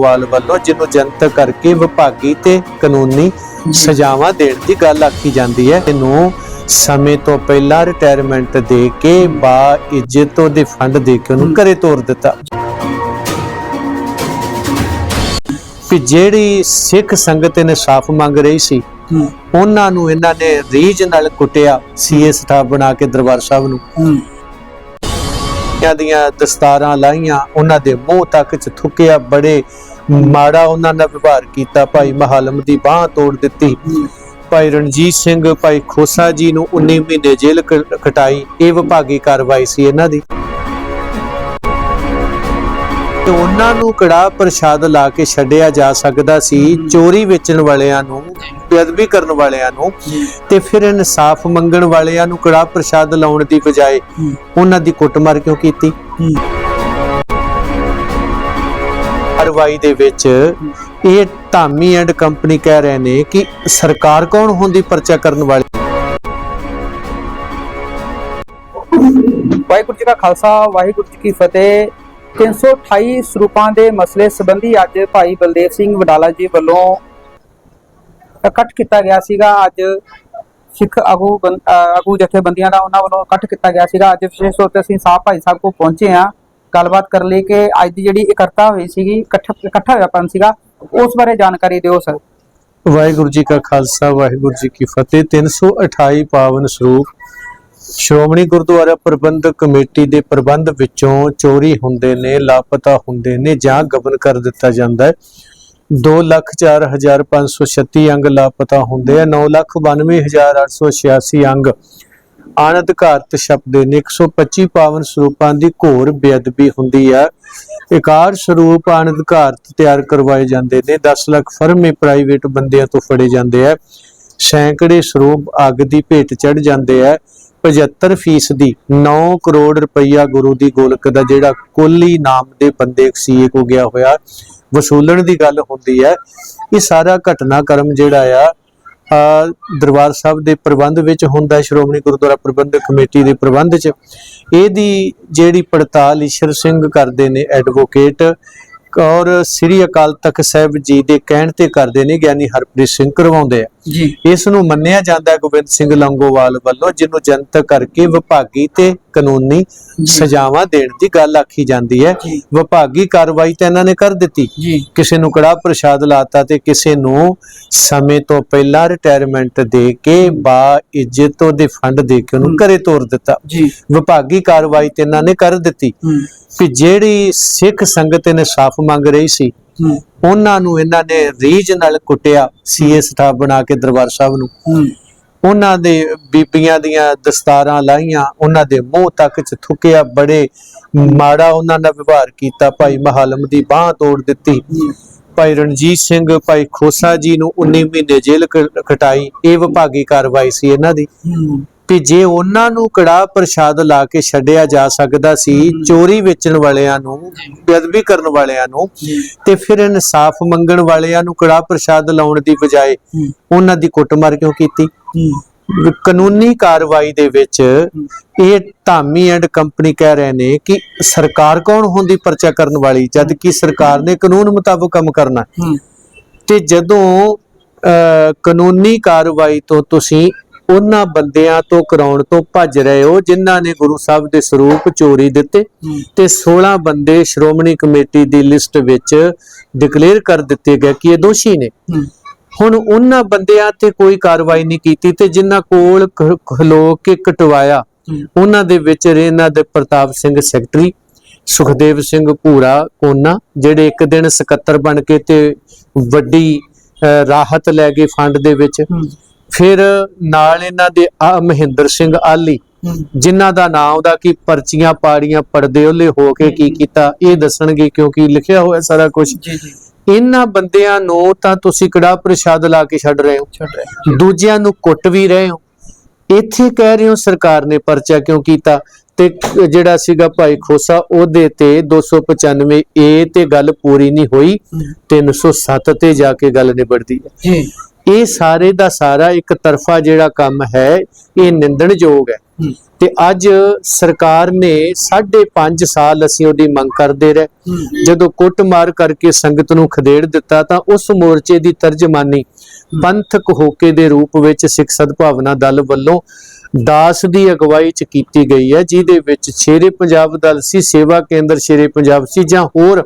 ਵਾਲ ਵੱਲੋਂ ਜਿਹਨੂੰ ਜਨਤਕ ਕਰਕੇ ਵਿਭਾਗੀ ਤੇ ਕਾਨੂੰਨੀ ਸਜ਼ਾਵਾਂ ਦੇਣ ਦੀ ਗੱਲ ਆਖੀ ਜਾਂਦੀ ਹੈ। ਇਹਨੂੰ ਸਮੇਂ ਤੋਂ ਪਹਿਲਾਂ ਰਿਟਾਇਰਮੈਂਟ ਦੇ ਕੇ ਬਾ ਇੱਜ਼ਤ ਉਹਦੇ ਫੰਡ ਦੇ ਕੇ ਉਹਨੂੰ ਘਰੇ ਤੋਰ ਦਿੱਤਾ। ਕਿ ਜਿਹੜੀ ਸਿੱਖ ਸੰਗਤ ਨੇ ਸਾਫ਼ ਮੰਗ ਰਹੀ ਸੀ ਉਹਨਾਂ ਨੂੰ ਇਹਨਾਂ ਨੇ ਰੀਝ ਨਾਲ ਕੁੱਟਿਆ ਸੀਏ ਸਟਾਫ ਬਣਾ ਕੇ ਦਰਬਾਰ ਸਾਹਿਬ ਨੂੰ। ਹੂੰ ਦੀਆਂ ਦਸਤਾਰਾਂ ਲਾਈਆਂ, ਉਹਨਾਂ ਦੇ ਮੂੰਹ ਤੱਕ ਚ ਥੁੱਕਿਆ, ਬੜੇ ਮਾੜਾ ਉਹਨਾਂ ਨਾਲ ਵਿਵਹਾਰ ਕੀਤਾ। ਭਾਈ ਮਹਾਲਮ ਦੀ ਬਾਹ ਤੋੜ ਦਿੱਤੀ। ਭਾਈ ਰਣਜੀਤ ਸਿੰਘ, ਭਾਈ ਖੋਸਾ ਜੀ ਨੂੰ 19 ਮਹੀਨੇ ਜੇਲ੍ਹ ਕਟਾਈ ਇਹ ਵਿਭਾਗੀ ਕਾਰਵਾਈ ਸੀ ਇਹਨਾਂ ਦੀ। ਤੇ ਉਹਨਾਂ ਨੂੰ ਕੜਾ ਪ੍ਰਸ਼ਾਦ ਲਾ ਕੇ ਛੱਡਿਆ ਜਾ ਸਕਦਾ ਸੀ ਚੋਰੀ ਵੇਚਣ ਵਾਲਿਆਂ ਨੂੰ ਬੇਅਦਬੀ ਕਰਨ ਵਾਲਿਆਂ ਨੂੰ ਤੇ ਫਿਰ ਇਨਸਾਫ ਮੰਗਣ ਵਾਲਿਆਂ ਨੂੰ ਕੜਾ ਪ੍ਰਸ਼ਾਦ ਲਾਉਣ ਦੀ ਬਜਾਏ। ਉਹਨਾਂ ਦੀ ਕੁੱਟਮਾਰ ਕਿਉਂ ਕੀਤੀ? ਕਾਰਵਾਈ ਦੇ ਵਿੱਚ ਇਹ ਧਾਮੀ ਐਂਡ ਕੰਪਨੀ ਕਹਿ ਰਹੇ ਨੇ ਕਿ ਸਰਕਾਰ ਕੌਣ ਹੁੰਦੀ ਪਰਚਾ ਕਰਨ ਵਾਲੀ? ਵਾਹਿਗੁਰੂ ਜੀ ਕਾ ਖਾਲਸਾ ਵਾਹਿਗੁਰੂ ਜੀ ਕੀ ਫਤਿਹ। 328 ਸਰੂਪਾਂ ਦੇ ਮਸਲੇ ਸੰਬੰਧੀ ਅੱਜ ਭਾਈ ਬਲਦੇਵ ਸਿੰਘ ਵਡਾਲਾ ਜੀ ਵੱਲੋਂ ਇਕੱਠ ਕੀਤਾ ਗਿਆ ਸੀਗਾ। ਅੱਜ ਸਿੱਖ ਆਗੂ ਆਗੂ ਜਥੇਬੰਦੀਆਂ ਦਾ ਉਹਨਾਂ ਵੱਲੋਂ ਇਕੱਠ ਕੀਤਾ ਗਿਆ ਸੀਗਾ। ਅੱਜ ਵਿਸ਼ੇਸ਼ ਤੌਰ ਤੇ ਅਸੀਂ ਸਾਹਿਬ ਭਾਈ ਸਾਹਿਬ ਕੋਲ ਪਹੁੰਚੇ ਹਾਂ। ਗੱਲਬਾਤ ਕਰਨ ਲਈ ਕਿ ਅੱਜ ਦੀ ਜਿਹੜੀ ਇਕੱਠਤਾ ਹੋਈ ਸੀਗੀ, ਇਕੱਠ, ਇਕੱਠਾ ਹੋਇਆਪਨ ਸੀਗਾ। ਉਸ ਬਾਰੇ ਜਾਣਕਾਰੀ ਦਿਓ, ਸਰ। ਵਾਹਿਗੁਰੂ ਜੀ ਕਾ ਖਾਲਸਾ, ਵਾਹਿਗੁਰੂ ਜੀ ਕੀ ਫਤਿਹ। 328 ਪਾਵਨ ਸਰੂਪ ਸ਼੍ਰੋਮਣੀ ਗੁਰਦੁਆਰਾ ਪ੍ਰਬੰਧਕ ਕਮੇਟੀ ਦੇ ਪ੍ਰਬੰਧ ਵਿੱਚੋਂ ਚੋਰੀ ਹੁੰਦੇ ਨੇ, ਲਾਪਤਾ ਹੁੰਦੇ ਨੇ ਜਾਂ ਗਬਨ ਕਰ ਦਿੱਤਾ ਜਾਂਦਾ ਹੈ। 204536 ਅੰਗ ਲਾਪਤਾ ਹੁੰਦੇ ਆ 992886 ਅੰਗ ਅਣਅਧਿਕਾਰਤ ਛਪਦੇ ਨੇ। 125 ਪਾਵਨ ਸਰੂਪਾਂ ਦੀ ਘੋਰ ਬੇਅਦਬੀ ਹੁੰਦੀ ਆ। ਇਕਾਰ ਸਰੂਪ ਅਣਅਧਿਕਾਰਤ ਤਿਆਰ ਕਰਵਾਏ ਜਾਂਦੇ ਨੇ। 10 ਲੱਖ ਫਰਮੇ ਪ੍ਰਾਈਵੇਟ ਬੰਦਿਆਂ ਤੋਂ ਫੜੇ ਜਾਂਦੇ ਆ। ਸੈਂਕੜੇ ਸਰੂਪ ਅੱਗ ਦੀ ਭੇਟ ਚੜ ਜਾਂਦੇ ਆ। 75 ਫੀਸਦੀ 9 ਕਰੋੜ ਰੁਪਈਆ ਗੁਰੂ ਦੀ ਗੋਲਕ ਦਾ ਜਿਹੜਾ ਕੋਲੀ ਨਾਮ ਦੇ ਬੰਦੇ ਸੀਏ ਕੋ ਗਿਆ ਹੋਇਆ, ਵਸੂਲਣ ਦੀ ਗੱਲ ਹੁੰਦੀ ਹੈ। ਇਹ ਸਾਰਾ ਘਟਨਾਕ੍ਰਮ ਜਿਹੜਾ ਆ ਦਰਬਾਰ ਸਾਹਿਬ ਦੇ ਪ੍ਰਬੰਧ ਵਿੱਚ ਹੁੰਦਾ ਸ਼੍ਰੋਮਣੀ ਗੁਰਦੁਆਰਾ ਪ੍ਰਬੰਧਕ ਕਮੇਟੀ ਦੇ ਪ੍ਰਬੰਧ 'ਚ। ਇਹਦੀ ਜਿਹੜੀ ਪੜਤਾਲ ਈਸ਼ਰ ਸਿੰਘ ਕਰਦੇ ਨੇ, ਐਡਵੋਕੇਟ, ਔਰ ਸ੍ਰੀ ਅਕਾਲ ਤਖਤ ਸਾਹਿਬ ਜੀ ਦੇ ਕਹਿਣ ਤੇ ਕਰਦੇ ਨੇ, ਗਿਆਨੀ ਹਰਪ੍ਰੀਤ ਸਿੰਘ ਕਰਵਾਉਂਦੇ ਆ। ਜੀ। ਇਸ ਨੂੰ ਮੰਨਿਆ ਜਾਂਦਾ ਹੈ ਗੋਬਿੰਦ ਸਿੰਘ ਲੰਗੋਵਾਲ ਵੱਲੋਂ ਜਿਹਨੂੰ ਜਨਤਕ ਕਰਕੇ ਵਿਭਾਗੀ ਤੇ ਕਾਨੂੰਨੀ ਸਜ਼ਾਵਾਂ ਦੇਣ ਦੀ ਗੱਲ ਆਖੀ ਜਾਂਦੀ ਹੈ। ਵਿਭਾਗੀ ਕਾਰਵਾਈ ਤਾਂ ਇਹਨਾਂ ਨੇ ਕਰ ਦਿੱਤੀ। ਕਿਸੇ ਨੂੰ ਕੜਾ ਪ੍ਰਸ਼ਾਦ ਲਾਤਾ ਤੇ ਕਿਸੇ ਨੂੰ ਸਮੇਂ ਤੋਂ ਪਹਿਲਾਂ ਰਿਟਾਇਰਮੈਂਟ ਦੇ ਕੇ ਬਾ ਇੱਜ਼ਤ ਉਹਦੇ ਫੰਡ ਦੇ ਕੇ ਉਹਨੂੰ ਘਰੇ ਤੋਰ ਦਿੱਤਾ। ਵਿਭਾਗੀ ਕਾਰਵਾਈ ਤੇ ਇਹਨਾਂ ਨੇ ਕਰ ਦਿੱਤੀ। ਕਿ ਜਿਹੜੀ ਸਿੱਖ ਸੰਗਤ ਨੇ ਸਾਫ਼ ਮੰਗ ਰਹੀ ਸੀ ਉਹਨਾਂ ਨੂੰ ਇਹਨਾਂ ਨੇ ਰੀਝ ਨਾਲ ਕੁੱਟਿਆ ਸੀਏ ਸਟਾਫ ਬਣਾ ਕੇ ਦਰਬਾਰ ਸਾਹਿਬ ਨੂੰ। ਉਹਨਾਂ ਦੇ ਬੀਬੀਆਂ ਦੀਆਂ ਦਸਤਾਰਾਂ ਲਾਈਆਂ ਉਹਨਾਂ ਦੇ ਮੂੰਹ ਤੱਕ ਚ ਥੁੱਕਿਆ ਬੜੇ ਮਾੜਾ ਉਹਨਾਂ ਨਾਲ ਵਿਵਹਾਰ ਕੀਤਾ। ਭਾਈ ਮਹਾਲਮ ਦੀ ਬਾਹ ਤੋੜ ਦਿੱਤੀ। ਭਾਈ ਰਣਜੀਤ ਸਿੰਘ ਭਾਈ ਖੋਸਾ ਜੀ ਨੂੰ 19 ਮਹੀਨੇ ਜੇਲ੍ਹ ਕਟਾਈ। ਇਹ ਵਿਭਾਗੀ ਕਾਰਵਾਈ ਸੀ ਇਹਨਾਂ ਦੀ। ਕਿ ਜੇ ਉਹਨਾਂ ਨੂੰ ਕੜਾ ਪ੍ਰਸ਼ਾਦ ਲਾ ਕੇ ਛੱਡਿਆ ਜਾ ਸਕਦਾ ਸੀ ਚੋਰੀ ਵੇਚਣ ਵਾਲਿਆਂ ਨੂੰ ਬੇਅਦਬੀ ਕਰਨ ਵਾਲਿਆਂ ਨੂੰ ਤੇ ਫਿਰ ਇਨਸਾਫ ਮੰਗਣ ਵਾਲਿਆਂ ਨੂੰ ਕੜਾ ਪ੍ਰਸ਼ਾਦ ਲਾਉਣ ਦੀ ਬਜਾਏ ਉਹਨਾਂ ਦੀ ਕੁੱਟਮਾਰ ਕਿਉਂ ਕੀਤੀ? ਕਾਨੂੰਨੀ ਕਾਰਵਾਈ ਦੇ ਵਿੱਚ ਇਹ ਧਾਮੀ ਐਂਡ ਕੰਪਨੀ ਕਹਿ ਰਹੇ ਨੇ ਕਿ ਸਰਕਾਰ ਕੌਣ ਹੁੰਦੀ ਪਰਚਾ ਕਰਨ ਵਾਲੀ ਜਦ ਕਿ ਸਰਕਾਰ ਨੇ ਕਾਨੂੰਨ ਮੁਤਾਬਕ ਕੰਮ ਕਰਨਾ। ਤੇ ਜਦੋਂ ਕਾਨੂੰਨੀ ਕਾਰਵਾਈ ਤੋਂ ਤੁਸੀਂ ਉਹਨਾਂ ਬੰਦਿਆਂ ਤੋਂ ਕਰਾਉਣ ਤੋਂ ਭੱਜ ਰਹੇ ਹੋ ਜਿਨ੍ਹਾਂ ਨੇ ਗੁਰੂ ਸਾਹਿਬ ਦੇ ਸਰੂਪ ਚੋਰੀ ਦਿੱਤੇ ਤੇ 16 ਬੰਦੇ ਸ਼੍ਰੋਮਣੀ ਕਮੇਟੀ ਦੀ ਲਿਸਟ ਵਿੱਚ ਡਿਕਲੇਅਰ ਕਰ ਦਿੱਤੇ ਗਏ ਕਿ ਇਹ ਦੋਸ਼ੀ ਨੇ। ਹੁਣ ਉਹਨਾਂ ਬੰਦਿਆਂ ਤੇ ਕੋਈ ਕਾਰਵਾਈ ਨਹੀਂ ਕੀਤੀ ਤੇ ਜਿਨ੍ਹਾਂ ਕੋਲ ਖਲੋ ਕੇ ਕਟਵਾਇਆ ਉਹਨਾਂ ਦੇ ਵਿੱਚ ਇਹਨਾਂ ਦੇ ਪ੍ਰਤਾਪ ਸਿੰਘ ਸੈਕਟਰੀ ਸੁਖਦੇਵ ਸਿੰਘ ਭੂਰਾ ਕੋਨਾ ਜਿਹੜੇ ਇੱਕ ਦਿਨ ਸਕੱਤਰ ਬਣ ਕੇ ਤੇ ਵੱਡੀ ਰਾਹਤ ਲੈ ਗਏ ਫੰਡ ਦੇ ਵਿੱਚ ਫਿਰ ਨਾਲ ਇਹਨਾਂ ਦੇ ਆ ਮਹਿੰਦਰ ਸਿੰਘ ਆਲੀ ਜਿਨ੍ਹਾਂ ਦਾ ਨਾਮ ਉਹਦਾ ਕੀ ਪਰਚੀਆਂ ਪਾੜੀਆਂ ਪਰਦੇ ਉਹਲੇ ਹੋ ਕੇ ਕੀ ਕੀਤਾ ਇਹ ਦੱਸਣਗੇ ਕਿਉਂਕਿ ਲਿਖਿਆ ਹੋਇਆ ਸਾਰਾ ਕੁਝ ਜੀ ਜੀ। ਇਹਨਾਂ ਬੰਦਿਆਂ ਨੂੰ ਤਾਂ ਤੁਸੀਂ ਕੜਾ ਪ੍ਰਸ਼ਾਦ ਲਾ ਕੇ ਛੱਡ ਰਹੇ ਹੋ। ਛੱਡ ਰਿਹਾ ਦੂਜਿਆਂ ਨੂੰ ਕੁੱਟ ਵੀ ਰਹੇ ਹੋ। ਇੱਥੇ ਕਹਿ ਰਹੇ ਹੋ ਸਰਕਾਰ ਨੇ ਪਰਚਾ ਕਿਉਂ ਕੀਤਾ ਤੇ ਜਿਹੜਾ ਸੀਗਾ ਭਾਈ ਖੋਸਾ ਉਹਦੇ ਤੇ 295 ਏ ਤੇ ਗੱਲ ਪੂਰੀ ਨਹੀਂ ਹੋਈ 307 ਤੇ ਜਾ ਕੇ ਗੱਲ ਨਿਬੜਦੀ ਹੈ। ਜੀ। ਇਹ ਸਾਰੇ ਦਾ ਸਾਰਾ ਇੱਕ ਤਰਫਾ ਜਿਹੜਾ ਕੰਮ ਹੈ ਇਹ ਨਿੰਦਣਯੋਗ ਹੈ। ਤੇ ਅੱਜ ਸਰਕਾਰ ਨੇ 5.5 ਸਾਲ ਅਸੀਂ ਉਹਦੀ ਮੰਗ ਕਰਦੇ ਰਹੇ। ਜਦੋਂ ਕੁੱਟਮਾਰ ਕਰਕੇ ਸੰਗਤ ਨੂੰ ਖਦੇੜ ਦਿੱਤਾ ਤਾਂ ਉਸ ਮੋਰਚੇ ਦੀ ਤਰਜਮਾਨੀ ਪੰਥਕ ਹੋਕੇ ਦੇ ਰੂਪ ਵਿੱਚ ਸਿੱਖ ਸਦਭਾਵਨਾ ਦਲ ਵੱਲੋਂ ਦਾਸ ਦੀ ਅਗਵਾਈ ਚ ਕੀਤੀ ਗਈ ਹੈ ਜਿਹਦੇ ਵਿੱਚ ਸ਼ੇਰੇ ਪੰਜਾਬ ਦਲ ਸੀ ਸੇਵਾ ਕੇਂਦਰ ਸ਼ੇਰੇ ਪੰਜਾਬ ਸੀ ਜਾਂ ਹੋਰ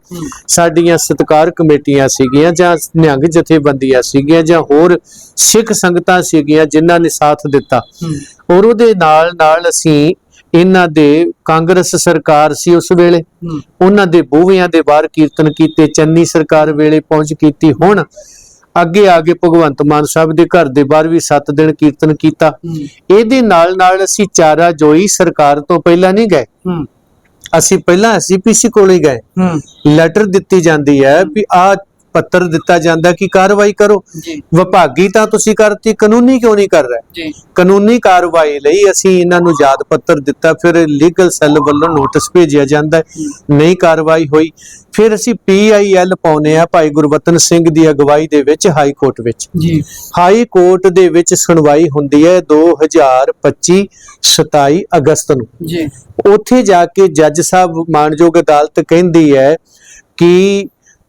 ਸਾਡੀਆਂ ਸਤਕਾਰ ਕਮੇਟੀਆਂ ਸੀਗੀਆਂ ਜਾਂ ਨਿਹੰਗ ਜਥੇਬੰਦੀਆਂ ਸੀਗੀਆਂ ਜਾਂ ਹੋਰ ਸਿੱਖ ਸੰਗਤਾਂ ਸੀਗੀਆਂ ਜਿਨ੍ਹਾਂ ਨੇ ਸਾਥ ਦਿੱਤਾ। ਔਰ ਉਹਦੇ ਨਾਲ ਨਾਲ ਅਸੀਂ ਇਹਨਾਂ ਦੇ ਕਾਂਗਰਸ ਸਰਕਾਰ ਸੀ ਉਸ ਵੇਲੇ। ਉਹਨਾਂ ਦੇ ਬੂਹਿਆਂ ਦੇ ਬਾਹਰ ਕੀਰਤਨ ਕੀਤੇ ਚੰਨੀ ਸਰਕਾਰ ਵੇਲੇ ਪਹੁੰਚ ਕੀਤੀ ਹੁਣ ਅੱਗੇ ਆ ਕੇ ਭਗਵੰਤ ਮਾਨ ਸਾਹਿਬ ਦੇ ਘਰ ਦੇ ਬਾਹਰ ਵੀ 7 ਦਿਨ ਕੀਰਤਨ ਕੀਤਾ। ਇਹਦੇ ਨਾਲ ਨਾਲ ਅਸੀਂ ਚਾਰਾ ਜੋਈ ਸਰਕਾਰ ਤੋਂ ਪਹਿਲਾਂ ਨਹੀਂ ਗਏ। ਅਸੀਂ ਪਹਿਲਾਂ ਐਸਜੀਪੀਸੀ ਕੋਲ ਹੀ ਗਏ। ਲੈਟਰ ਦਿੱਤੀ ਜਾਂਦੀ ਹੈ ਵੀ ਆ ਪੱਤਰ ਦਿੱਤਾ ਜਾਂਦਾ ਕਿ ਕਾਰਵਾਈ ਕਰੋ। ਵਿਭਾਗੀ ਤਾਂ ਤੁਸੀਂ ਕਰਤੀ ਕਾਨੂੰਨੀ ਕਿਉਂ ਨਹੀਂ ਕਰ ਰਹੇ? ਕਾਨੂੰਨੀ ਕਾਰਵਾਈ ਲਈ ਅਸੀਂ ਇਹਨਾਂ ਨੂੰ ਯਾਦ ਪੱਤਰ ਦਿੱਤਾ ਫਿਰ ਲੀਗਲ ਸੈੱਲ ਵੱਲੋਂ ਨੋਟਿਸ ਭੇਜਿਆ ਜਾਂਦਾ। ਨਹੀਂ ਕਾਰਵਾਈ ਹੋਈ। ਫਿਰ ਅਸੀਂ ਪੀਆਈਐਲ ਪਾਉਨੇ ਆ ਭਾਈ ਗੁਰਵਤਨ ਸਿੰਘ ਦੀ ਅਗਵਾਈ ਦੇ ਵਿੱਚ ਹਾਈ ਕੋਰਟ ਵਿੱਚ। ਜੀ। ਹਾਈ ਕੋਰਟ ਦੇ ਵਿੱਚ ਸੁਣਵਾਈ ਹੁੰਦੀ ਹੈ 2025 27 ਅਗਸਤ ਨੂੰ। ਜੀ। ਉੱਥੇ ਜਾ ਕੇ ਜੱਜ ਸਾਹਿਬ ਮਾਨਯੋਗ ਅਦਾਲਤ ਕਹਿੰਦੀ ਹੈ ਕਿ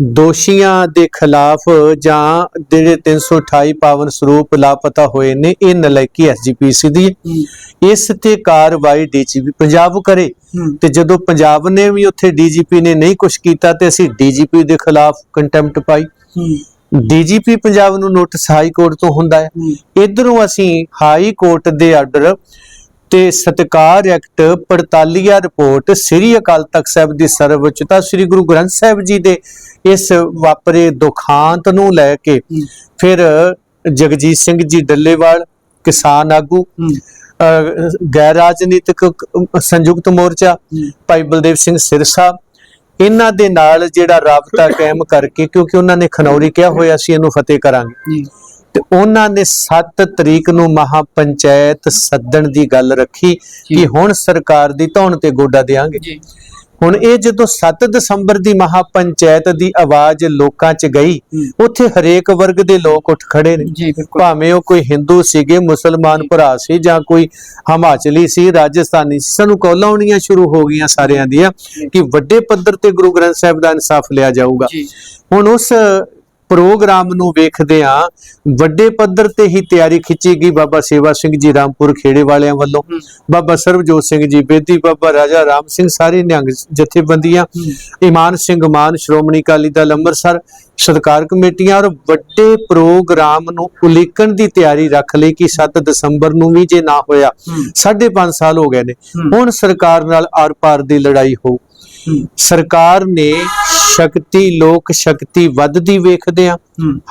ਦੋਸ਼ੀਆਂ ਦੇ ਖਿਲਾਫ ਜਾਂ ਜਿਹੜੇ 328 ਪਾਵਨ ਸਰੂਪ ਲਾਪਤਾ ਹੋਏ ਨੇ ਇਹ ਨਲਾਇਕੀ ਐਸਜੀਪੀਸੀ ਦੀ ਇਸ ਤੇ ਕਾਰਵਾਈ ਡੀਜੀਪੀ ਪੰਜਾਬ ਕਰੇ। ਤੇ ਜਦੋਂ ਪੰਜਾਬ ਨੇ ਵੀ ਉੱਥੇ ਡੀਜੀਪੀ ਨੇ ਨਹੀਂ ਕੁਝ ਕੀਤਾ ਤੇ ਅਸੀਂ ਡੀਜੀਪੀ ਦੇ ਖਿਲਾਫ ਕੰਟੈਂਪਟ ਪਾਈ। ਡੀਜੀਪੀ ਪੰਜਾਬ ਨੂੰ ਨੋਟਿਸ ਹਾਈ ਕੋਰਟ ਤੋਂ ਹੁੰਦਾ ਹੂੰ। ਇਧਰੋਂ ਅਸੀਂ ਹਾਈ ਕੋਰਟ ਦੇ ਆਰਡਰ ਤੇ ਸਤਕਾਰ ਐਕਟ 45 ਰਿਪੋਰਟ ਸ੍ਰੀ ਅਕਾਲ ਤਖਤ ਸਾਹਿਬ ਦੀ ਸਰਵਉੱਚਤਾ ਸ੍ਰੀ ਗੁਰੂ ਗ੍ਰੰਥ ਸਾਹਿਬ ਜੀ ਦੇ ਇਸ ਵਾਪਰੇ ਦੁਖਾਂਤ ਨੂੰ ਲੈ ਕੇ ਫਿਰ ਜਗਜੀਤ ਸਿੰਘ ਜੀ ਡੱਲੇਵਾਲ ਕਿਸਾਨ ਆਗੂ ਗੈਰ ਰਾਜਨੀਤਿਕ ਸੰਯੁਕਤ ਮੋਰਚਾ ਭਾਈ ਬਲਦੇਵ ਸਿੰਘ ਸਿਰਸਾ ਇਹਨਾਂ ਦੇ ਨਾਲ ਜਿਹੜਾ ਰਾਬਤਾ ਕਾਇਮ ਕਰਕੇ ਕਿਉਂਕਿ ਉਹਨਾਂ ਨੇ ਖਨੌਰੀ ਕਿਹਾ ਹੋਇਆ ਸੀ ਇਹਨੂੰ ਫਤਿਹ ਕਰਾਂਗੇ। ਤੇ ਉਹਨਾਂ ਨੇ 7 ਤਰੀਕ ਨੂੰ ਮਹਾ ਪੰਚਾਇਤ ਸੱਦਣ ਦੀ ਗੱਲ ਰੱਖੀ ਕਿ ਹੁਣ ਸਰਕਾਰ ਦੀ ਧੌਣ ਤੇ ਗੋਡਾ ਦੇਾਂਗੇ ਹੁਣ ਇਹ ਜਦੋਂ 7 ਦਸੰਬਰ ਦੀ ਮਹਾ ਪੰਚਾਇਤ ਦੀ ਆਵਾਜ਼ ਲੋਕਾਂ 'ਚ ਗਈ ਉੱਥੇ ਹਰੇਕ ਵਰਗ ਦੇ ਲੋਕ ਉੱਠ ਖੜੇ ਨੇ। ਭਾਵੇਂ ਉਹ ਕੋਈ ਹਿੰਦੂ ਸੀਗੇ ਮੁਸਲਮਾਨ ਭਰਾ ਸੀ ਜਾਂ ਕੋਈ ਹਿਮਾਚਲੀ ਸੀ ਰਾਜਸਥਾਨੀ ਸੀ ਸਾਨੂੰ ਕਾਲਾਂ ਆਉਣੀਆਂ ਸ਼ੁਰੂ ਹੋ ਗਈਆਂ ਸਾਰਿਆਂ ਦੀਆਂ ਕਿ ਵੱਡੇ ਪੱਧਰ ਤੇ ਗੁਰੂ ਗ੍ਰੰਥ ਸਾਹਿਬ ਦਾ ਇਨਸਾਫ ਲਿਆ ਜਾਊਗਾ। ਹੁਣ ਉਸ ਪ੍ਰੋਗਰਾਮ ਨੂੰ ਵੇਖਦੇ ਆ ਵੱਡੇ ਪੱਧਰ ਤੇ ਹੀ ਤਿਆਰੀ ਖਿੱਚੀ ਗਈ ਬਾਬਾ ਸੇਵਾ ਸਿੰਘ ਜੀ ਰਾਮਪੁਰ ਖੇੜੇ ਵਾਲਿਆਂ ਵੱਲੋਂ। ਬਾਬਾ ਸਰਬਜੋਤ ਸਿੰਘ ਜੀ ਬੇਦੀ ਬਾਬਾ ਰਾਜਾ ਰਾਮ ਸਿੰਘ ਸਾਰੇ ਨਿਹੰਗ ਜਥੇਬੰਦੀਆਂ ਇਮਾਨ ਸਿੰਘ ਮਾਨ ਸ਼੍ਰੋਮਣੀ ਅਕਾਲੀ ਦਲ ਅੰਮ੍ਰਿਤਸਰ ਸਰਕਾਰ ਕਮੇਟੀਆਂ ਔਰ ਵੱਡੇ ਪ੍ਰੋਗਰਾਮ ਨੂੰ ਉਲੀਕਣ ਦੀ ਤਿਆਰੀ ਰੱਖ ਲਈ ਕਿ 7 ਦਸੰਬਰ ਨੂੰ ਵੀ ਜੇ ਨਾ ਹੋਇਆ ਹੂੰ। 5.5 ਸਾਲ ਹੋ ਗਏ ਨੇ। ਹੁਣ ਸਰਕਾਰ ਨਾਲ ਆਰ-ਪਾਰ ਦੀ ਲੜਾਈ ਹੂੰ। ਸਰਕਾਰ ਨੇ ਸ਼ਕਤੀ ਲੋਕ ਸ਼ਕਤੀ ਵੱਧਦੀ ਵੇਖਦੇ ਆ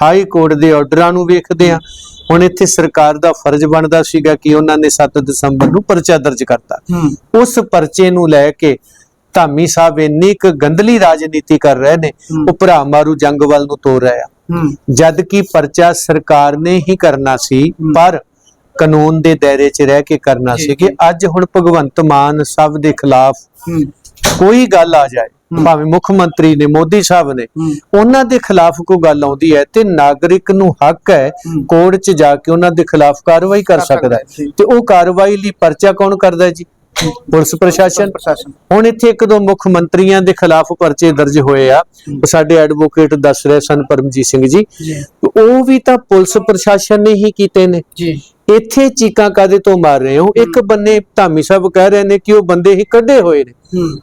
ਹਾਈ ਕੋਰਟ ਦੇ ਆਰਡਰਾਂ ਨੂੰ ਵੇਖਦੇ ਆ ਹੁਣ ਇੱਥੇ ਸਰਕਾਰ ਦਾ ਫਰਜ਼ ਬਣਦਾ ਸੀਗਾ ਕਿ ਉਹਨਾਂ ਨੇ 7 ਦਸੰਬਰ ਨੂੰ ਪਰਚਾ ਦਰਜ ਕਰਤਾ। ਉਸ ਪਰਚੇ ਨੂੰ ਲੈ ਕੇ ਧਾਮੀ ਸਾਹਿਬ ਇੰਨੀ ਕੁ ਗੰਦਲੀ ਰਾਜਨੀਤੀ ਕਰ ਰਹੇ ਨੇ। ਉਹ ਭਰਾ ਮਾਰੂ ਜੰਗ ਵੱਲ ਨੂੰ ਤੋਰ ਰਹੇ ਜਦ ਕਿ ਪਰਚਾ ਸਰਕਾਰ ਨੇ ਹੀ ਕਰਨਾ ਸੀ। ਪਰ ਕਾਨੂੰਨ ਦੇ ਦਾਇਰੇ 'ਚ ਰਹਿ ਕੇ ਕਰਨਾ ਸੀ ਕਿ ਅੱਜ ਹੁਣ ਭਗਵੰਤ ਮਾਨ ਸਾਹਿਬ ਦੇ ਖਿਲਾਫ ਕੋਈ ਗੱਲ ਆ ਜਾਏ। ਭਾਵੇਂ ਮੁੱਖ ਮੰਤਰੀ ਨੇ ਮੋਦੀ ਸਾਹਿਬ ਨੇ ਉਹਨਾਂ ਦੇ ਖਿਲਾਫ ਕੋਈ ਗੱਲ ਆਉਂਦੀ ਹੈ ਤੇ ਨਾਗਰਿਕ ਨੂੰ ਹੱਕ ਹੈ। ਕੋਰਟ 'ਚ ਜਾ ਕੇ ਉਹਨਾਂ ਦੇ ਖਿਲਾਫ ਕਾਰਵਾਈ ਕਰ ਸਕਦਾ ਹੈ। ਤੇ ਉਹ ਕਾਰਵਾਈ ਲਈ ਪਰਚਾ ਕੌਣ ਕਰਦਾ ਹੈ ਜੀ? ਪੁਲਿਸ ਪ੍ਰਸ਼ਾਸਨ। ਹੁਣ ਇੱਥੇ ਇੱਕ ਦੋ ਮੁੱਖ ਮੰਤਰੀਆਂ ਦੇ ਖਿਲਾਫ ਪਰਚੇ ਦਰਜ ਹੋਏ ਆ। ਸਾਡੇ ਐਡਵੋਕੇਟ ਦੱਸ ਰਹੇ ਸਨ ਪਰਮਜੀਤ ਸਿੰਘ ਜੀ। ਜੀ। ਉਹ ਵੀ ਤਾਂ ਪੁਲਿਸ ਪ੍ਰਸ਼ਾਸਨ ਨੇ ਹੀ ਕੀਤੇ ਨੇ। ਜੀ। ਇੱਥੇ ਚੀਕਾਂ ਕਾਦੇ ਤੋਂ ਮਾਰ ਰਹੇ ਹੋ? ਇੱਕ ਬੰਨੇ ਧਾਮੀ ਸਾਹਿਬ ਕਹਿ ਰਹੇ ਨੇ ਕਿ ਉਹ ਬੰਦੇ ਹੀ ਕੱਢੇ ਹੋਏ ਨੇ।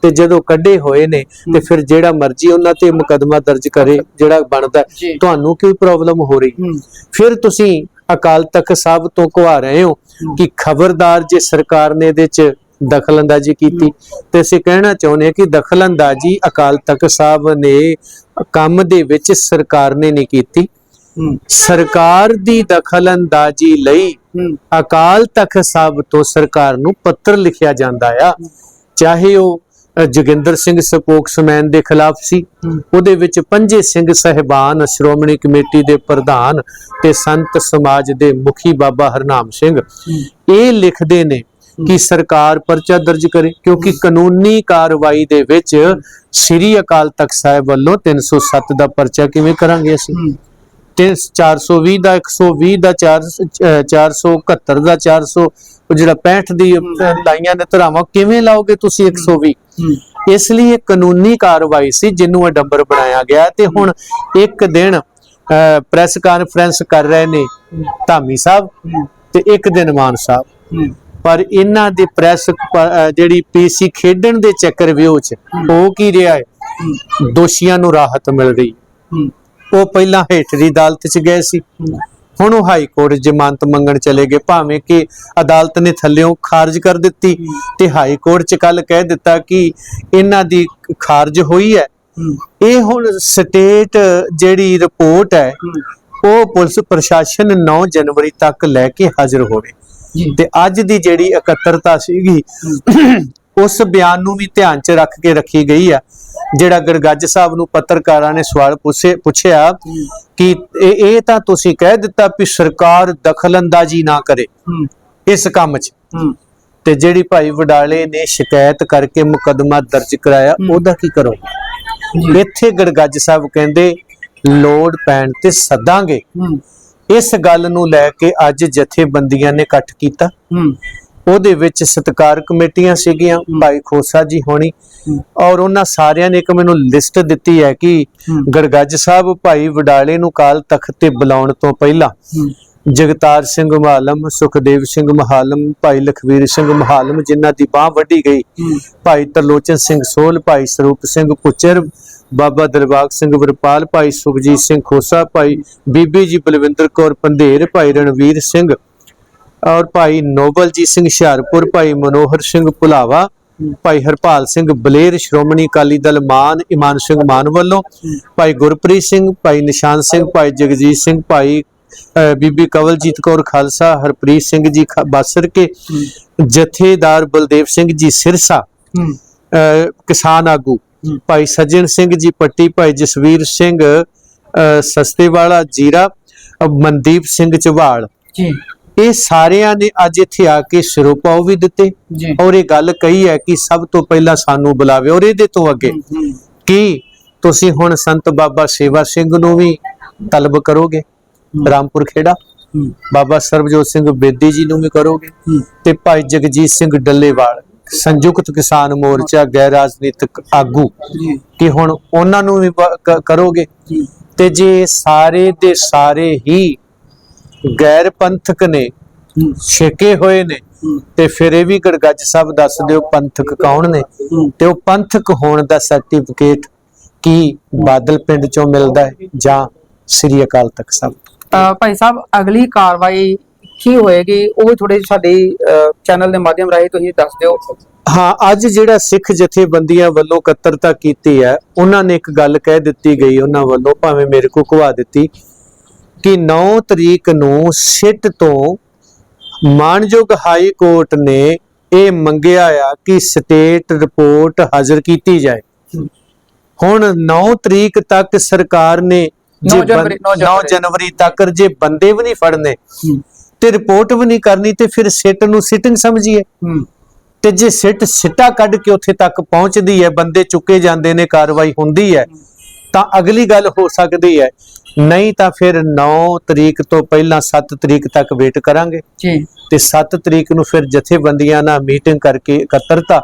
ਤੇ ਜਦੋਂ ਕੱਢੇ ਹੋਏ ਨੇ ਤੇ ਫਿਰ ਜਿਹੜਾ ਮਰਜ਼ੀ ਉਹਨਾਂ ਤੇ ਮੁਕਦਮਾ ਦਰਜ ਕਰੇ ਜਿਹੜਾ ਬਣਦਾ। ਤੁਹਾਨੂੰ ਕੀ ਪ੍ਰੋਬਲਮ ਹੋ ਰਹੀ? ਫਿਰ ਤੁਸੀਂ ਅਕਾਲ ਤਖਤ ਸਾਹਿਬ ਤੋਂ ਕਵਾ ਰਹੇ ਹੋ ਕਿ ਖਬਰਦਾਰ ਜੇ ਸਰਕਾਰ ਨੇ ਇਹਦੇ ਚ ਦਖਲਅੰਦਾਜ਼ੀ ਕੀਤੀ ਤੇ ਅਸੀਂ ਕਹਿਣਾ ਚਾਹੁੰਦੇ ਹਾਂ ਕਿ ਦਖਲਅੰਦਾਜ਼ੀ ਅਕਾਲ ਤਖਤ ਸਾਹਿਬ ਨੇ ਕੰਮ ਦੇ ਵਿੱਚ ਸਰਕਾਰ ਨੇ ਨਹੀਂ ਕੀਤੀ। ਸਰਕਾਰ ਦੀ ਦਖਲਅੰਦਾਜ਼ੀ ਲਈ ਅਕਾਲ ਤਖਤ ਸਾਹਿਬ ਤੋਂ ਸਰਕਾਰ ਨੂੰ ਪੱਤਰ ਲਿਖਿਆ ਜਾਂਦਾ ਆ। ਚਾਹੇ ਉਹ ਜੋਗਿੰਦਰ ਸਿੰਘ ਸਪੋਕਸਮੈਨ ਦੇ ਖਿਲਾਫ ਸੀ। ਉਹਦੇ ਵਿੱਚ ਪੰਜੇ ਸਿੰਘ ਸਹਿਬਾਨ ਸ਼੍ਰੋਮਣੀ ਕਮੇਟੀ ਦੇ ਪ੍ਰਧਾਨ ਤੇ ਸੰਤ ਸਮਾਜ ਦੇ ਮੁਖੀ ਬਾਬਾ ਹਰਨਾਮ ਸਿੰਘ। ਇਹ ਲਿਖਦੇ ਨੇ ਕਿ ਸਰਕਾਰ ਪਰਚਾ ਦਰਜ ਕਰੇ ਕਿਉਂਕਿ ਕਾਨੂੰਨੀ ਕਾਰਵਾਈ ਦੇ ਵਿੱਚ ਸ੍ਰੀ ਅਕਾਲ ਤਖਤ ਸਾਹਿਬ ਵੱਲੋਂ 307 ਦਾ ਪਰਚਾ ਕਿਵੇਂ ਕਰਾਂਗੇ ਅਸੀਂ? ਤੇ 420 ਦਾ 120 ਦਾ 4 ਅਹ 471 ਦਾ 400 ਉਹ ਜਿਹੜਾ 65 ਦੀ ਲਾਈਆਂ ਨੇ ਧਰਾਵਾਂ ਕਿਵੇਂ ਲਾਓਗੇ ਤੁਸੀਂ 120 ਹੂੰ। ਇਸ ਲਈ ਇਹ ਕਾਨੂੰਨੀ ਕਾਰਵਾਈ ਸੀ ਜਿਹਨੂੰ ਅਡੰਬਰ ਬਣਾਇਆ ਗਿਆ ਤੇ ਹੁਣ ਇੱਕ ਦਿਨ ਪ੍ਰੈਸ ਕਾਨਫਰੰਸ ਕਰ ਰਹੇ ਨੇ ਧਾਮੀ ਸਾਹਿਬ ਤੇ ਇੱਕ ਦਿਨ ਮਾਨ ਸਾਹਿਬ। ਪਰ ਇਹਨਾਂ ਦੀ ਪ੍ਰੈਸ ਜਿਹੜੀ ਪੀਸੀ ਖੇਡਣ ਦੇ ਚੱਕਰ ਵਿਓ ਚ ਉਹ ਕੀ ਰਿਹਾ ਹੈ? ਦੋਸ਼ੀਆਂ ਨੂੰ ਰਾਹਤ ਮਿਲ ਰਹੀ। ਉਹ ਪਹਿਲਾਂ ਹੇਠਲੀ ਅਦਾਲਤ ਚ ਗਏ ਸੀ। ਹੁਣ ਉਹ ਹਾਈ ਕੋਰਟ ਜ਼ਮਾਨਤ ਮੰਗਣ ਚਲੇ ਗਏ ਭਾਵੇਂ ਕਿ ਅਦਾਲਤ ਨੇ ਥੱਲਿਓਂ ਖਾਰਜ ਕਰ ਦਿੱਤੀ ਤੇ ਹਾਈ ਕੋਰਟ ਚ ਕੱਲ ਕਹਿ ਦਿੱਤਾ ਕਿ ਇਹਨਾਂ ਦੀ ਖਾਰਜ ਹੋਈ ਹੈ। ਇਹ ਹੁਣ ਸਟੇਟ ਜਿਹੜੀ ਰਿਪੋਰਟ ਹੈ ਉਹ ਪੁਲਿਸ ਪ੍ਰਸ਼ਾਸਨ 9 ਜਨਵਰੀ ਤੱਕ ਲੈ ਕੇ ਹਾਜ਼ਰ ਹੋਵੇ। ਤੇ ਅੱਜ ਦੀ ਜਿਹੜੀ ਇਕੱਤਰਤਾ ਸੀਗੀ ਉਸ ਬਿਆਨ ਨੂੰ ਵੀ ਧਿਆਨ 'ਚ ਰੱਖ ਕੇ ਰੱਖੀ ਗਈ ਆ। ਜਿਹੜਾ ਗੜਗੱਜ ਸਾਹਿਬ ਨੂੰ ਪੱਤਰਕਾਰਾਂ ਨੇ ਸਵਾਲ ਪੁੱਛੇ ਪੁੱਛਿਆ ਕਿ ਇਹ ਤਾਂ ਤੁਸੀਂ ਕਹਿ ਦਿੱਤਾ ਵੀ ਸਰਕਾਰ ਦਖਲਅੰਦਾਜ਼ੀ ਨਾ ਕਰੇ ਇਸ ਕੰਮ 'ਚ। ਤੇ ਜਿਹੜੀ ਭਾਈ ਵਡਾਲੇ ਨੇ ਸ਼ਿਕਾਇਤ ਕਰਕੇ ਮੁਕੱਦਮਾ ਦਰਜ ਕਰਾਇਆ। ਉਹਦਾ ਕੀ ਕਰੋ ਇੱਥੇ ਗੜਗੱਜ ਸਾਹਿਬ ਕਹਿੰਦੇ ਲੋੜ ਪੈਣ ਤੇ ਸੱਦਾਂਗੇ। ਇਸ ਗੱਲ ਨੂੰ ਲੈ ਕੇ ਅੱਜ ਜਥੇਬੰਦੀਆਂ ਨੇ ਇਕੱਠ ਕੀਤਾ। ਉਹਦੇ ਵਿੱਚ ਸਤਕਾਰ ਕਮੇਟੀਆਂ ਸੀਗੀਆਂ ਭਾਈ ਖੋਸਾ ਜੀ ਹੋਣੀ। ਔਰ ਉਹਨਾਂ ਸਾਰਿਆਂ ਨੇ ਇੱਕ ਮੈਨੂੰ ਲਿਸਟ ਦਿੱਤੀ ਹੈ ਕਿ। ਗੜਗੱਜ ਸਾਹਿਬ ਭਾਈ ਵਡਾਲੇ ਨੂੰ ਕਾਲ ਤਖਤ ਤੇ ਬੁਲਾਉਣ ਤੋਂ ਪਹਿਲਾਂ ਜਗਤਾਰ ਸਿੰਘ ਮਹਾਲਮ ਸੁਖਦੇਵ ਸਿੰਘ ਮਹਾਲਮ ਭਾਈ ਲਖਵੀਰ ਸਿੰਘ ਮਹਾਲਮ ਜਿਨ੍ਹਾਂ ਦੀ ਬਾਹ ਵੱਢੀ ਗਈ। ਭਾਈ ਤਰਲੋਚਨ ਸਿੰਘ ਸੋਲ ਭਾਈ ਸਰੂਪ ਸਿੰਘ ਪੁੱਚਰ ਬਾਬਾ ਦਰਬਾਗ ਸਿੰਘ ਵਰਪਾਲ ਭਾਈ ਸੁਖਜੀਤ ਸਿੰਘ ਖੋਸਾ ਭਾਈ ਬੀਬੀ ਜੀ ਬਲਵਿੰਦਰ ਕੌਰ ਪੰਧੇਰ ਭਾਈ ਰਣਵੀਰ ਸਿੰਘ ਔਰ ਭਾਈ ਨੋਬਲਜੀਤ ਸਿੰਘ ਹੁਸ਼ਿਆਰਪੁਰ ਭਾਈ ਮਨੋਹਰ ਸਿੰਘ ਭੁਲਾਵਾ ਭਾਈ ਹਰਪਾਲ ਸਿੰਘ ਬਲੇਰ ਸ਼੍ਰੋਮਣੀ ਅਕਾਲੀ ਦਲ ਮਾਨ ਇਮਾਨ ਸਿੰਘ ਮਾਨ ਵੱਲੋਂ ਭਾਈ ਗੁਰਪ੍ਰੀਤ ਸਿੰਘ ਭਾਈ ਨਿਸ਼ਾਨ ਸਿੰਘ ਭਾਈ ਜਗਜੀਤ ਸਿੰਘ ਭਾਈ ਬੀਬੀ ਕਵਲਜੀਤ ਕੌਰ ਖਾਲਸਾ ਹਰਪ੍ਰੀਤ ਸਿੰਘ ਜੀ ਬਾਸਰ ਕੇ ਜਥੇਦਾਰ ਬਲਦੇਵ ਸਿੰਘ ਜੀ ਸਿਰਸਾ ਕਿਸਾਨ ਆਗੂ। ਭਾਈ ਸੱਜਣ ਸਿੰਘ ਜੀ ਪੱਟੀ ਭਾਈ ਜਸਵੀਰ ਸਿੰਘ ਸਸਤੇਵਾਲਾ ਜੀਰਾ ਮਨਦੀਪ ਸਿੰਘ ਝਵਾਲ ਜੀ। ਇਹ ਸਾਰਿਆਂ ਨੇ ਅੱਜ ਇੱਥੇ ਆ ਕੇ ਸਿਰੋਪਾ ਉਹ ਵੀ ਦਿੱਤੇ ਔਰ ਇਹ ਗੱਲ ਕਹੀ ਹੈ ਕਿ ਸਭ ਤੋਂ ਪਹਿਲਾਂ ਸਾਨੂੰ ਬੁਲਾਵੇ ਔਰ ਇਹਦੇ ਤੋਂ ਅੱਗੇ ਕੀ ਤੁਸੀਂ ਹੁਣ ਸੰਤ ਬਾਬਾ ਸੇਵਾ ਸਿੰਘ ਨੂੰ ਵੀ ਤਲਬ ਕਰੋਗੇ? ਰਾਮਪੁਰ ਖੇੜਾ? ਬਾਬਾ ਸਰਬਜੋਤ ਸਿੰਘ ਬੇਦੀ ਜੀ ਨੂੰ ਵੀ ਕਰੋਗੇ? ਤੇ ਭਾਈ ਜਗਜੀਤ ਸਿੰਘ ਡੱਲੇਵਾਲ ਸੰਯੁਕਤ ਕਿਸਾਨ ਮੋਰਚਾ ਗੈਰ ਰਾਜਨੀਤਿਕ ਆਗੂ ਕਿ ਹੁਣ ਉਹਨਾਂ ਨੂੰ ਵੀ ਕਰੋਗੇ? ਤੇ ਜੇ ਸਾਰੇ ਦੇ ਸਾਰੇ ਹੀ ਗੈਰ ਪੰਥਕ ਨੇ ਛੇਕੇ ਹੋਏ ਨੇ ਤੇ ਫਿਰ ਇਹ ਵੀ ਗੜਗੱਜ ਸਾਹਿਬ ਦੱਸ ਦਿਓ ਪੰਥਕ ਕੌਣ ਨੇ। ਤੇ ਉਹ ਪੰਥਕ ਹੋਣ ਦਾ ਸਰਟੀਫਿਕੇਟ ਕੀ ਬਾਦਲ ਪਿੰਡ ਚੋਂ ਮਿਲਦਾ ਹੈ ਜਾਂ ਸ੍ਰੀ ਅਕਾਲ ਤਖਤ ਸਾਹਿਬ? ਭਾਈ ਸਾਹਿਬ ਅਗਲੀ ਕਾਰਵਾਈ ਕੀ ਹੋਏਗੀ ਉਹ ਥੋੜੇ ਸਾਡੇ ਚੈਨਲ ਦੇ ਮਾਧਿਅਮ ਰਾਹੀਂ ਤੁਸੀਂ ਦੱਸ ਦਿਓ। ਹਾਂ ਅੱਜ ਜਿਹੜਾ ਸਿੱਖ ਜਥੇਬੰਦੀਆਂ ਵੱਲੋਂ ਇਕੱਤਰਤਾ ਕੀਤੀ ਹੈ ਉਹਨਾਂ ਨੇ ਇੱਕ ਗੱਲ ਕਹਿ ਦਿੱਤੀ ਗਈ ਉਹਨਾਂ ਵੱਲੋਂ ਭਾਵੇਂ ਮੇਰੇ ਕੋ ਕਵਾ ਦਿੱਤੀ ਕਿ 9 ਤਰੀਕ ਨੂੰ ਸਿੱਟ ਤੋਂ ਮਾਨਯੋਗ ਹਾਈ ਕੋਰਟ ਨੇ ਇਹ ਮੰਗਿਆ ਆ ਕਿ ਸਟੇਟ ਰਿਪੋਰਟ ਹਾਜ਼ਰ ਕੀਤੀ ਜਾਏ। ਹੁਣ 9 ਤਰੀਕ ਤੱਕ ਸਰਕਾਰ ਨੇ ਜੇ 9 ਜਨਵਰੀ- 9 9 ਜਨਵਰੀ। ਤੱਕ ਜੇ ਬੰਦੇ ਵੀ ਨਹੀਂ ਫੜਨੇ ਤੇ ਰਿਪੋਰਟ ਵੀ ਨਹੀਂ ਕਰਨੀ ਤੇ ਫਿਰ ਸਿੱਟ ਨੂੰ ਸਿਟਿੰਗ ਸਮਝੀਏ। ਤੇ ਜੇ ਸਿੱਟ ਸਿੱਟਾ ਕੱਢ ਕੇ ਉੱਥੇ ਤੱਕ ਪਹੁੰਚਦੀ ਹੈ ਬੰਦੇ ਚੁੱਕੇ ਜਾਂਦੇ ਨੇ ਕਾਰਵਾਈ ਹੁੰਦੀ ਹੈ ਤਾਂ ਅਗਲੀ ਗੱਲ ਹੋ ਸਕਦੀ ਹੈ ਨਹੀਂ ਤਾਂ ਫਿਰ 9 ਤਰੀਕ ਤੋਂ ਪਹਿਲਾਂ 7 ਤਰੀਕ ਤੱਕ ਵੇਟ ਕਰਾਂਗੇ। ਜੀ। ਤੇ 7 ਤਰੀਕ ਨੂੰ ਫਿਰ ਜਥੇਬੰਦੀਆਂ ਨਾਲ ਮੀਟਿੰਗ ਕਰਕੇ ਇਕੱਤਰਤਾ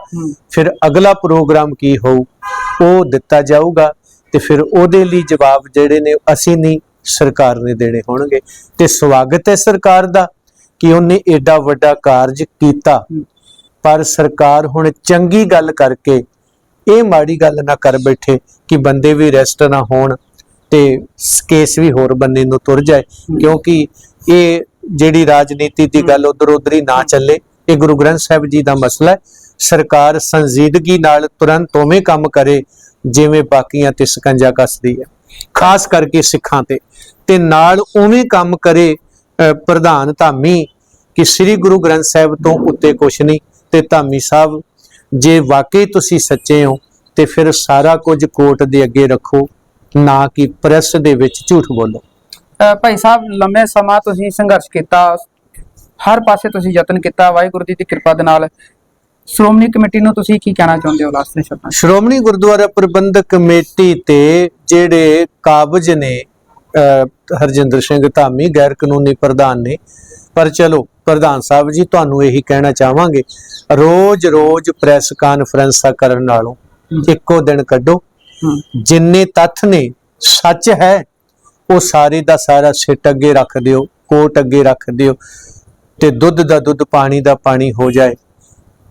ਫਿਰ ਅਗਲਾ ਪ੍ਰੋਗਰਾਮ ਕੀ ਹੋਊ ਉਹ ਦਿੱਤਾ ਜਾਊਗਾ ਤੇ ਫਿਰ ਉਹਦੇ ਲਈ ਜਵਾਬ ਜਿਹੜੇ ਨੇ ਅਸੀਂ ਨਹੀਂ ਸਰਕਾਰ ਨੇ ਦੇਣੇ ਹੋਣਗੇ। ਤੇ ਸਵਾਗਤ ਹੈ ਸਰਕਾਰ ਦਾ ਕਿ ਉਹਨੇ ਏਡਾ ਵੱਡਾ ਕਾਰਜ ਕੀਤਾ। ਪਰ ਸਰਕਾਰ ਹੁਣ ਚੰਗੀ ਗੱਲ ਕਰਕੇ ਇਹ ਮਾੜੀ ਗੱਲ ਨਾ ਕਰ ਬੈਠੇ ਕਿ ਬੰਦੇ ਵੀ ਰੈਸਟ ਨਾ ਹੋਣ। ਤੇ ਕੇਸ ਵੀ ਹੋਰ ਬੰਨੇ ਨੂੰ ਤੁਰ ਜਾਏ ਕਿਉਂਕਿ ਇਹ ਜਿਹੜੀ ਰਾਜਨੀਤੀ ਦੀ ਗੱਲ ਉਧਰ ਉਧਰ ਹੀ ਨਾ ਚੱਲੇ ਇਹ ਗੁਰੂ ਗ੍ਰੰਥ ਸਾਹਿਬ ਜੀ ਦਾ ਮਸਲਾ ਹੈ। ਸਰਕਾਰ ਸੰਜੀਦਗੀ ਨਾਲ ਤੁਰੰਤ ਉਵੇਂ ਕੰਮ ਕਰੇ ਜਿਵੇਂ ਬਾਕੀਆਂ ਤੇ ਸਕੰਜਾ ਕੱਸਦੀ ਹੈ ਖਾਸ ਕਰਕੇ ਸਿੱਖਾਂ ਤੇ। ਤੇ ਨਾਲ ਉਵੇਂ ਕੰਮ ਕਰੇ ਪ੍ਰਧਾਨ ਧਾਮੀ ਕਿ ਸ੍ਰੀ ਗੁਰੂ ਗ੍ਰੰਥ ਸਾਹਿਬ ਤੋਂ ਉੱਤੇ ਕੁਛ ਨਹੀਂ ਤੇ ਧਾਮੀ ਸਾਹਿਬ ਜੇ ਵਾਕਈ ਤੁਸੀਂ ਸੱਚੇ ਹੋ ਤੇ ਫਿਰ ਸਾਰਾ ਕੁਝ ਕੋਰਟ ਦੇ ਅੱਗੇ ਰੱਖੋ। ਨਾ ਕਿ ਪ੍ਰੈਸ ਦੇ ਵਿੱਚ ਝੂਠ ਬੋਲੋ। ਭਾਈ ਸਾਹਿਬ ਲੰਮੇ ਸਮਾਂ ਤੁਸੀਂ ਸੰਘਰਸ਼ ਕੀਤਾ ਹਰ ਪਾਸੇ ਤੁਸੀਂ ਯਤਨ ਕੀਤਾ ਵਾਹਿਗੁਰੂ ਜੀ ਦੀ ਕਿਰਪਾ ਦੇ ਨਾਲ। ਸ਼੍ਰੋਮਣੀ ਕਮੇਟੀ ਨੂੰ ਤੁਸੀਂ ਕੀ ਕਹਿਣਾ ਚਾਹੁੰਦੇ ਹੋ ਲਾਸਟ ਦੇ ਸ਼ਬਦਾਂ? ਸ਼੍ਰੋਮਣੀ ਗੁਰਦੁਆਰਾ ਪ੍ਰਬੰਧਕ ਕਮੇਟੀ ਤੇ ਜਿਹੜੇ ਕਾਬਜ ਨੇ ਹਰਜਿੰਦਰ ਸਿੰਘ ਧਾਮੀ ਗੈਰ ਕਾਨੂੰਨੀ ਪ੍ਰਧਾਨ ਨੇ ਪਰ ਚਲੋ ਪ੍ਰਧਾਨ ਸਾਹਿਬ ਜੀ ਤੁਹਾਨੂੰ ਇਹੀ ਕਹਿਣਾ ਚਾਹਾਂਗੇ ਰੋਜ਼-ਰੋਜ਼ ਪ੍ਰੈਸ ਕਾਨਫਰੰਸਾਂ ਕਰਨ ਨਾਲੋਂ ਇੱਕੋ ਦਿਨ ਕੱਢੋ। ਜਿੰਨੇ ਤੱਥ ਨੇ, ਸੱਚ ਹੈ, ਉਹ ਸਾਰੇ ਦਾ ਸਾਰਾ ਸਿੱਟ ਅੱਗੇ ਰੱਖ ਦਿਓ, ਕੋਟ ਅੱਗੇ ਰੱਖ ਦਿਓ ਤੇ ਦੁੱਧ ਦਾ ਦੁੱਧ, ਪਾਣੀ ਦਾ ਪਾਣੀ ਹੋ ਜਾਏ।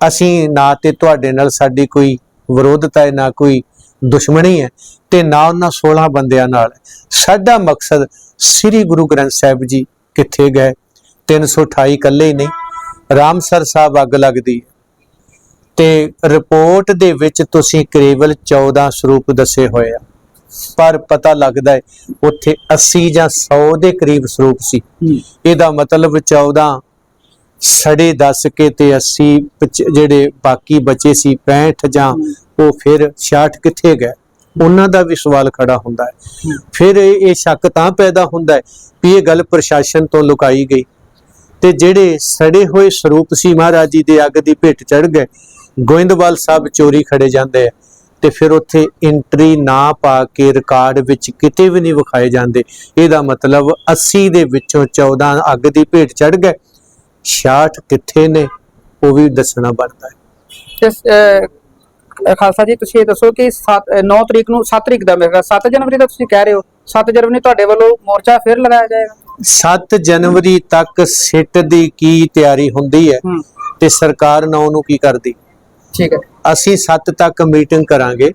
ਅਸੀਂ ਨਾ ਤੇ ਤੁਹਾਡੇ ਨਾਲ ਸਾਡੀ ਕੋਈ ਵਿਰੋਧਤਾ ਹੈ, ਨਾ ਕੋਈ ਦੁਸ਼ਮਣੀ ਹੈ ਤੇ ਨਾ ਉਹਨਾਂ 16 ਬੰਦਿਆਂ ਨਾਲ। ਸਾਡਾ ਮਕਸਦ ਸ੍ਰੀ ਗੁਰੂ ਗ੍ਰੰਥ ਸਾਹਿਬ ਜੀ ਕਿੱਥੇ ਗਏ? 328 ਇਕੱਲੇ ਹੀ ਨਹੀਂ ਰਾਮਸਰ ਸਾਹਿਬ ਅੱਗ ਲੱਗਦੀ ਤੇ ਰਿਪੋਰਟ ਦੇ ਵਿੱਚ ਤੁਸੀਂ ਕੇਵਲ 14 ਸਰੂਪ ਦੱਸੇ ਹੋਏ ਆ। ਪਰ ਪਤਾ ਲੱਗਦਾ ਹੈ ਉੱਥੇ 80 ਜਾਂ 100 ਦੇ ਕਰੀਬ ਸਰੂਪ ਸੀ। ਇਹਦਾ ਮਤਲਬ 14 ਸੜੇ ਦੱਸ ਕੇ ਤੇ 80 ਪਚ- ਜਿਹੜੇ ਬਾਕੀ ਬਚੇ ਸੀ 65 ਜਾਂ ਉਹ ਫਿਰ 66 ਕਿੱਥੇ ਗਏ? ਉਹਨਾਂ ਦਾ ਵੀ ਸਵਾਲ ਖੜਾ ਹੁੰਦਾ ਹੈ। ਫਿਰ ਇਹ ਇਹ ਸ਼ੱਕ ਤਾਂ ਪੈਦਾ ਹੁੰਦਾ ਹੈ ਵੀ ਇਹ ਗੱਲ ਪ੍ਰਸ਼ਾਸਨ ਤੋਂ ਲੁਕਾਈ ਗਈ। ਤੇ ਜਿਹੜੇ ਸੜੇ ਹੋਏ ਸਰੂਪ ਸੀ ਮਹਾਰਾਜ ਜੀ ਦੇ ਅੱਗ ਦੀ ਭੇਟ ਚੜ ਗਏ ਗੋਇੰਦਵਾਲ ਸਾਹਿਬ ਚੋਰੀ ਖੜੇ ਜਾਂਦੇ ਤੇ ਫਿਰ ਉੱਥੇ ਐਂਟਰੀ ਨਾ ਪਾ ਕੇ ਰਿਕਾਰਡ ਵਿੱਚ ਕਿਤੇ ਵੀ ਨਹੀਂ ਵਿਖਾਏ ਜਾਂਦੇ। ਇਹਦਾ ਮਤਲਬ 80 ਦੇ ਵਿੱਚੋਂ 14 ਅੱਗ ਦੀ ਭੇਟ ਚੜ ਗਏ 66 ਕਿੱਥੇ ਨੇ ਉਹ ਵੀ ਦੱਸਣਾ ਬਣਦਾ ਹੈ। ਖਾਲਸਾ ਜੀ ਤੁਸੀਂ ਇਹ ਦੱਸੋ ਕਿ 9 ਤਰੀਕ ਨੂੰ 7 ਤਰੀਕ ਦਾ ਮੇਰੇ ਖਿਆਲ 7 ਜਨਵਰੀ ਦਾ ਤੁਸੀਂ ਕਹਿ ਰਹੇ ਹੋ। 7 ਜਨਵਰੀ ਨੂੰ ਤੁਹਾਡੇ ਵੱਲੋਂ ਮੋਰਚਾ ਫਿਰ ਲਗਾਇਆ ਜਾਏਗਾ? 7 ਜਨਵਰੀ ਤੱਕ ਸਿੱਟ ਦੀ ਕੀ ਤਿਆਰੀ ਹੁੰਦੀ ਹੈ ਤੇ ਸਰਕਾਰ 9 ਨੂੰ ਕੀ ਕਰਦੀ? ਠੀਕ ਹੈ। ਅਸੀਂ 7 ਤੱਕ ਮੀਟਿੰਗ ਕਰਾਂਗੇ।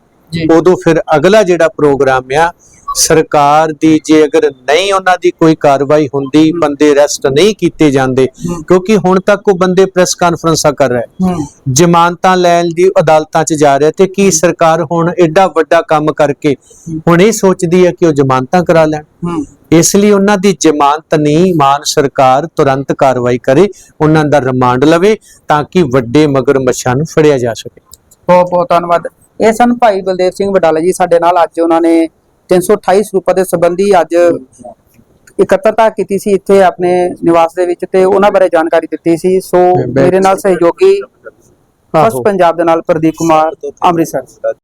ਉਦੋਂ ਫਿਰ ਅਗਲਾ ਜਿਹੜਾ ਪ੍ਰੋਗਰਾਮ ਆ ਸਰਕਾਰ ਦੀ ਜੇ ਅਗਰ ਨਹੀਂ ਉਹਨਾਂ ਦੀ ਕੋਈ ਕਾਰਵਾਈ ਹੁੰਦੀ ਬੰਦੇ ਅਰੈਸਟ ਨਹੀਂ ਕੀਤੇ ਜਾਂਦੇ। ਕਿਉਂਕਿ ਹੁਣ ਤੱਕ ਉਹ ਬੰਦੇ ਪ੍ਰੈਸ ਕਾਨਫਰੰਸਾਂ ਕਰ ਰਹੇ। ਜ਼ਮਾਨਤਾਂ ਲੈਣ ਦੀ ਅਦਾਲਤਾਂ 'ਚ ਜਾ ਰਿਹਾ ਤੇ ਕੀ ਸਰਕਾਰ ਹੁਣ ਐਡਾ ਵੱਡਾ ਕੰਮ ਕਰਕੇ ਹੁਣ ਇਹ ਸੋਚਦੀ ਹੈ ਕਿ ਉਹ ਜ਼ਮਾਨਤਾਂ ਕਰਾ ਲੈਣ। ਇਸ ਲਈ ਉਹਨਾਂ ਦੀ ਜ਼ਮਾਨਤ ਨਹੀਂ ਮਾਨ ਸਰਕਾਰ ਤੁਰੰਤ ਕਾਰਵਾਈ ਕਰੇ ਉਹਨਾਂ ਦਾ ਰਿਮਾਂਡ ਲਵੇ ਤਾਂ ਕਿ ਵੱਡੇ ਮਗਰਮੱਛਾਂ ਨੂੰ ਫੜਿਆ ਜਾ ਸਕੇ। ਬਹੁਤ ਬਹੁਤ ਧੰਨਵਾਦ। ਇਹ ਸਨ ਭਾਈ ਬਲਦੇਵ ਸਿੰਘ ਵਡਾਲਾ ਜੀ ਸਾਡੇ ਨਾਲ ਅੱਜ ਉਹਨਾਂ ਨੇ 328 ਸਰੂਪਾਂ ਦੇ ਸੰਬੰਧੀ ਅੱਜ ਇਕੱਤਰਤਾ ਕੀਤੀ ਸੀ ਇੱਥੇ ਆਪਣੇ ਨਿਵਾਸ ਦੇ ਵਿੱਚ ਤੇ ਉਹਨਾਂ ਬਾਰੇ ਜਾਣਕਾਰੀ ਦਿੱਤੀ ਸੀ ਸੋ ਮੇਰੇ ਨਾਲ ਸਹਿਯੋਗੀ ਫਸਟ। ਪੰਜਾਬ ਦੇ ਨਾਲ ਪ੍ਰਦੀਪ ਕੁਮਾਰ ਅੰਮ੍ਰਿਤਸਰ